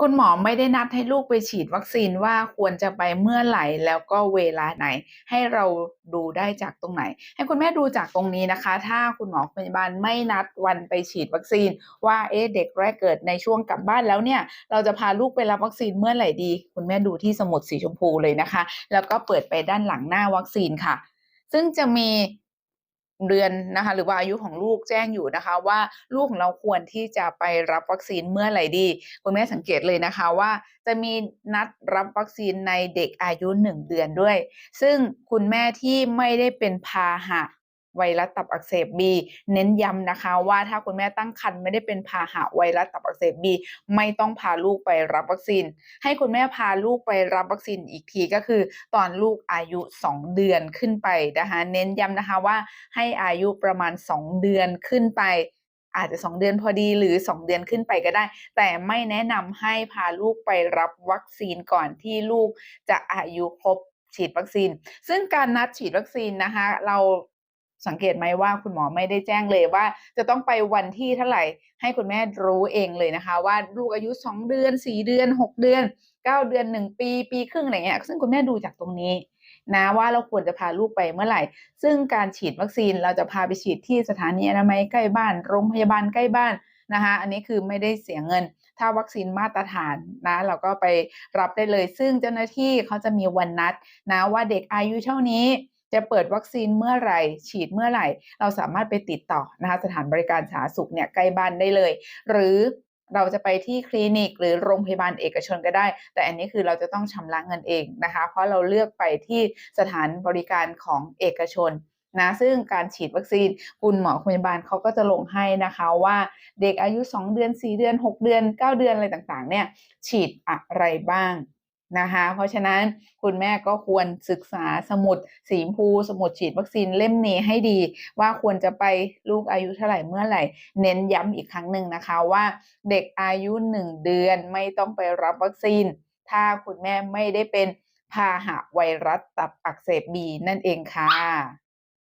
คุณหมอไม่ได้นัดให้ลูกไปฉีดวัคซีนว่าควรจะไปเมื่อไหร่แล้วก็เวลาไหน ให้เราดูได้จากตรงไหน ให้คุณแม่ดูจากตรงนี้นะคะ ถ้าคุณหมอพยาบาลไม่นัดวันไปฉีดวัคซีน ว่าเอ๊ะเด็กแรกเกิดในช่วงกลับบ้านแล้วเนี่ย เราจะพาลูกไปรับวัคซีนเมื่อไหร่ดี คุณแม่ดูที่สมุดสีชมพูเลยนะคะ แล้วก็เปิดไปด้านหลังหน้าวัคซีนค่ะ ซึ่งจะมี เดือนนะคะหรือว่าอายุของลูกแจ้งอยู่นะคะว่าลูกของเราควรที่จะไปรับวัคซีนเมื่อไหร่ดีคุณแม่สังเกตเลยนะคะว่า จะมีนัดรับวัคซีนในเด็กอายุหนึ่งเดือนด้วย ซึ่งคุณแม่ที่ไม่ได้เป็นพาหะ ไวรัสตับอักเสบบีเน้นย้ำนะคะ ว่าถ้าคุณแม่ตั้งครรภ์ไม่ได้เป็นพาหะไวรัสตับอักเสบบีไม่ต้องพาลูกไปรับวัคซีน ให้คุณแม่พาลูกไปรับวัคซีนอีกทีก็คือ ตอนลูกอายุ 2 เดือนขึ้นไปนะคะเน้นย้ำนะคะว่าให้อายุประมาณ 2 เดือนขึ้นไปอาจจะ 2 เดือนพอดีหรือ 2 เดือนขึ้นไปก็ได้ แต่ไม่แนะนำให้พาลูกไปรับวัคซีนก่อนที่ลูกจะอายุครบฉีดวัคซีน ซึ่งการนัดฉีดวัคซีนนะคะ เรา สังเกตไหมว่าคุณหมอไม่ได้แจ้งเลยว่า จะต้องไปวันที่เท่าไหร่ ให้คุณแม่รู้เองเลยนะคะ ว่าลูกอายุ 2 เดือน 4 เดือน 6 เดือน 9 เดือน 1 ปี ปีครึ่งอะไรเงี้ยซึ่งคุณแม่ดูจากตรงนี้นะว่าเราควรจะพาลูกไปเมื่อไหร่ ซึ่งการฉีดวัคซีนเราจะพาไปฉีดที่สถานีอนามัยใกล้บ้าน โรงพยาบาลใกล้บ้านนะคะ อันนี้คือไม่ได้เสียเงิน ถ้าวัคซีนมาตรฐานนะเราก็ไปรับได้เลย ซึ่งเจ้าหน้าที่เขาจะมีวันนัดนะว่าเด็กอายุเท่านี้ จะเปิดวัคซีนเมื่อไหร่ ฉีดเมื่อไหร่ เราสามารถไปติดต่อนะคะสถานบริการสาธารณสุขเนี่ยใกล้บ้านได้เลย หรือเราจะไปที่คลินิก หรือโรงพยาบาลเอกชนก็ได้ แต่อันนี้คือเราจะต้องชำระเงินเองนะคะ เพราะเราเลือกไปที่สถานบริการของเอกชนนะซึ่งการฉีดวัคซีนคุณหมอพยาบาลเขาก็จะลงให้นะคะว่าเด็กอายุ 2 เดือน 4 เดือน 6 เดือน 9 เดือนอะไรต่างๆเนี่ยฉีดอะไรบ้าง นะคะ เพราะฉะนั้นคุณแม่ก็ควรศึกษาสมุดสีมพู สมุดฉีดวัคซีนเล่มนี้ให้ดี ว่าควรจะไปลูกอายุเท่าไหร่เมื่อไหร่ เน้นย้ำอีกครั้งหนึ่งนะคะว่าเด็กอายุ 1 เดือนไม่ต้องไปรับวัคซีน ถ้าคุณแม่ไม่ได้เป็นพาหะไวรัสตับอักเสบบีนั่นเองค่ะ